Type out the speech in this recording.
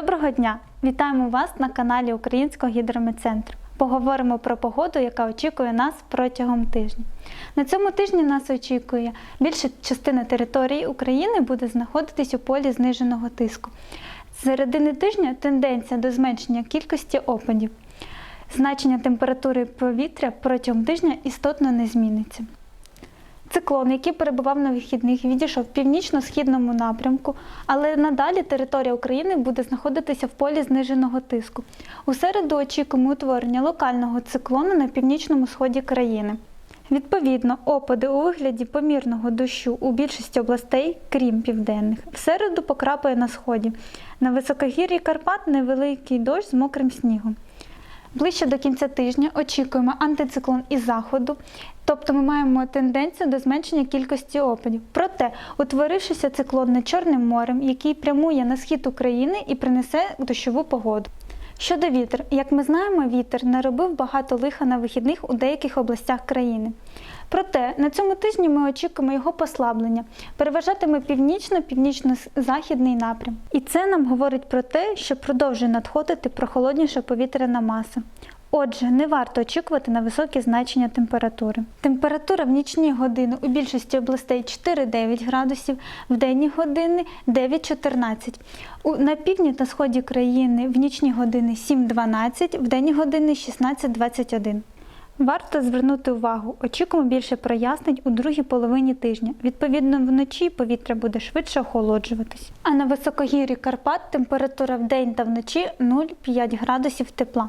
Доброго дня! Вітаємо вас на каналі Українського гідрометцентру. Поговоримо про погоду, яка очікує нас протягом тижня. На цьому тижні нас очікує більша частина території України буде знаходитись у полі зниженого тиску. З середини тижня тенденція до зменшення кількості опадів. Значення температури повітря протягом тижня істотно не зміниться. Циклон, який перебував на вихідних, відійшов в північно-східному напрямку, але надалі територія України буде знаходитися в полі зниженого тиску. У середу очікуємо утворення локального циклону на північному сході країни. Відповідно, опади у вигляді помірного дощу у більшості областей, крім південних, в середу покрапає на сході. На високогір'ї Карпат невеликий дощ з мокрим снігом. Ближче до кінця тижня очікуємо антициклон із заходу, тобто ми маємо тенденцію до зменшення кількості опадів. Проте, утворившися циклон над Чорним морем, який прямує на схід України і принесе дощову погоду. Щодо вітер, як ми знаємо, вітер наробив багато лиха на вихідних у деяких областях країни. Проте на цьому тижні ми очікуємо його послаблення. Переважатиме північно-північно-західний напрям. І це нам говорить про те, що продовжує надходити прохолодніша повітряна маса. Отже, не варто очікувати на високі значення температури. Температура в нічні години у більшості областей 4-9 градусів, в денні години 9-14. У- На півдні та сході країни в нічні години 7-12, в денні години 16-21. Варто звернути увагу, очікуємо більше прояснень у другій половині тижня. Відповідно, вночі повітря буде швидше охолоджуватись. А на високогір'ї Карпат температура в день та вночі 0,5 градусів тепла.